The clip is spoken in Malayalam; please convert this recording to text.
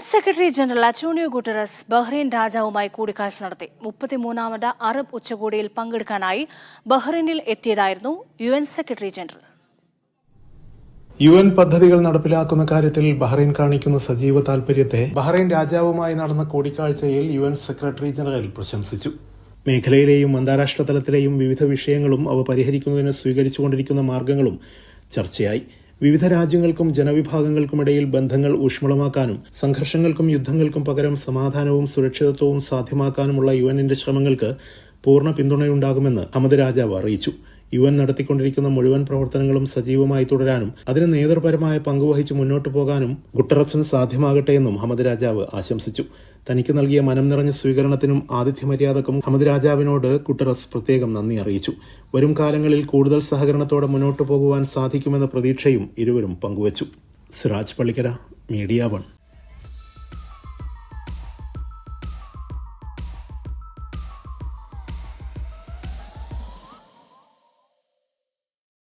Secretary general Antonio Guterres Bahrain രാജാവുമായി കൂടിക്കാഴ്ച നടത്തി. മുപ്പത്തിമൂന്നാമത് അറബ് ഉച്ചകോടിയിൽ പങ്കെടുക്കാനായി ബഹ്റൈനിൽ എത്തിയതായിരുന്നു U N secretary general. U N പദ്ധതികൾ നടപ്പിലാക്കുന്ന കാര്യത്തിൽ ബഹ്റൈൻ കാണിക്കുന്ന സജീവ താൽപര്യത്തെ ബഹ്റൈൻ രാജാവുമായി നടന്ന കൂടിക്കാഴ്ചയിൽ യു എൻ സെക്രട്ടറി ജനറൽ പ്രശംസിച്ചു. മേഖലയിലെയും അന്താരാഷ്ട്ര തലത്തിലെയും വിവിധ വിഷയങ്ങളും അവ പരിഹരിക്കുന്നതിന് സ്വീകരിച്ചുകൊണ്ടിരിക്കുന്ന മാർഗങ്ങളും ചർച്ചയായി. വിവിധ രാജ്യങ്ങൾക്കും ജനവിഭാഗങ്ങൾക്കുമിടയിൽ ബന്ധങ്ങൾ ഊഷ്മളമാക്കാനും സംഘർഷങ്ങൾക്കും യുദ്ധങ്ങൾക്കും പകരം സമാധാനവും സുരക്ഷിതത്വവും സാധ്യമാക്കാനുമുള്ള യു എന്നിന്റെ ശ്രമങ്ങൾക്ക് പൂർണ പിന്തുണയുണ്ടാകുമെന്ന് അമത് രാജാവ് അറിയിച്ചു. യു എൻ നടത്തിക്കൊണ്ടിരിക്കുന്ന മുഴുവൻ പ്രവർത്തനങ്ങളും സജീവമായി തുടരാനും അതിന് നേതൃപരമായ പങ്കുവഹിച്ച് മുന്നോട്ടു പോകാനും ഗുട്ടറസിന് സാധ്യമാകട്ടെ എന്നും ഹമദ് രാജാവ് ആശംസിച്ചു. തനിക്ക് നൽകിയ മനം നിറഞ്ഞ സ്വീകരണത്തിനും ആതിഥ്യമര്യാദക്കും ഹമദ് രാജാവിനോട് ഗുട്ടറസ് പ്രത്യേകം നന്ദി അറിയിച്ചു. വരും കാലങ്ങളിൽ കൂടുതൽ സഹകരണത്തോടെ മുന്നോട്ടു പോകുവാൻ സാധിക്കുമെന്ന പ്രതീക്ഷയും ഇരുവരും പങ്കുവച്ചു. Siraj Pallikkara media one.